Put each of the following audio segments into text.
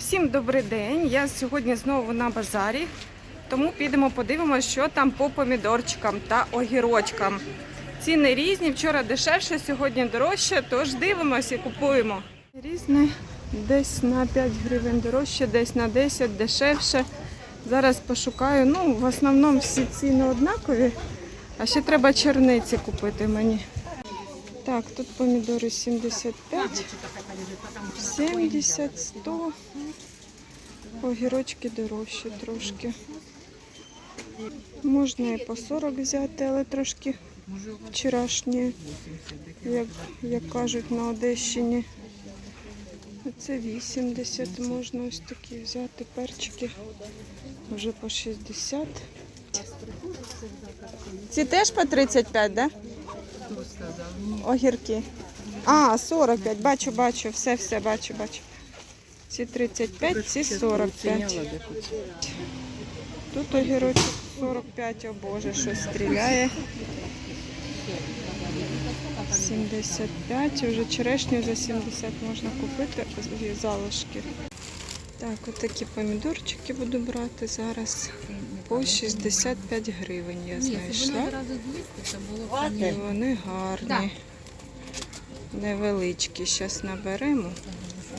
Всім добрий день. Я сьогодні знову на базарі, тому підемо подивимося, що там по помідорчикам та огірочкам. Ціни різні. Вчора дешевше, сьогодні дорожче, тож дивимося і купуємо. Різне десь на 5 гривень дорожче, десь на 10 дешевше. Зараз пошукаю. Ну, в основному всі ціни однакові, а ще треба черниці купити мені. Так, тут помідори 75, 70, 100. Огірочки дорожчі трошки. Можна і по 40 взяти, але трошки вчорашні, як, як кажуть на Одещині. Це 80 можна ось такі взяти перчики. Вже по 60. Ці теж по 35, так? Да? Огірки. А, 45, бачу, бачу, все, все, бачу, бачу. Ці 35, ці 45. Тут огірочок 45, о Боже, щось стріляє. 75, вже черешню за 70 можна купити, залишки. Так, отакі помідорчики буду брати зараз по 65 гривень я знайшла. І вони гарні. Невеличкі. Зараз наберемо.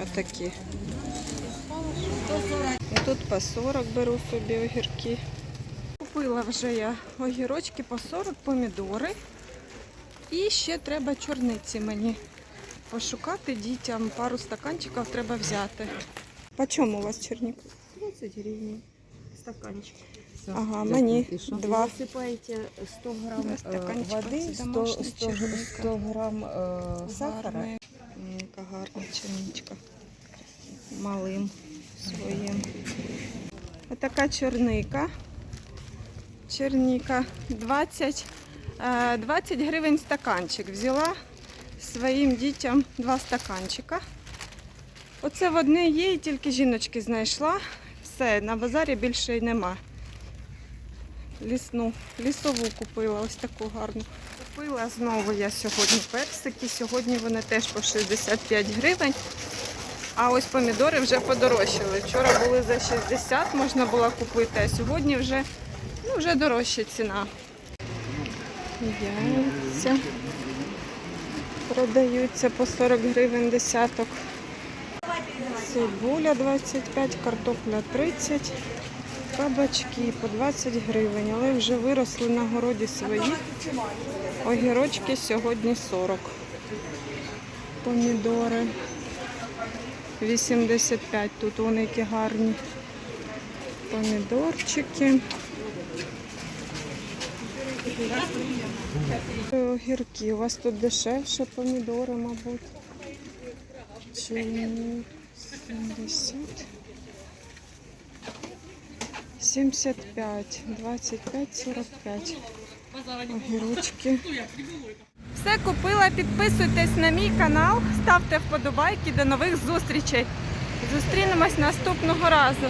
Отакі. І тут по 40 беру собі огірки. Купила вже я огірочки по 40 помідори. І ще треба чорниці мені пошукати дітям. Пару стаканчиків треба взяти. По чому у вас чорник? 20 гривен стаканчик. Ага, мені два. Высыпаете 100 грамм Два э, стаканчика воды, 100, домашней 100, черника. 100 грамм э, сахара. Гарна. Черничка. Малим своїм. Отака чорника. Черніка 20, е, 20 гривень стаканчик. Взяла своїм дітям два стаканчика. Оце в одне є, і тільки жіночки знайшла. Все, на базарі більше й нема. Лісну, лісову купила, ось таку гарну. Купила знову я сьогодні персики. Сьогодні вони теж по 65 гривень. А ось помідори вже подорожчали. Вчора були за 60, можна було купити, а сьогодні вже, ну, вже дорожча ціна. Яйця продаються по 40 гривень десяток. Цибуля 25, картопля 30, кабачки по 20 гривень, але вже виросли на городі свої. Огірочки сьогодні 40. Помідори 85. Тут вони які гарні. Помідорчики. Огірки. У вас тут дешевше помідори, мабуть. Чи ні? 70. 75, 25, 45. Огірочки. Все купила, підписуйтесь на мій канал, ставте вподобайки. До нових зустрічей. Зустрінемось наступного разу.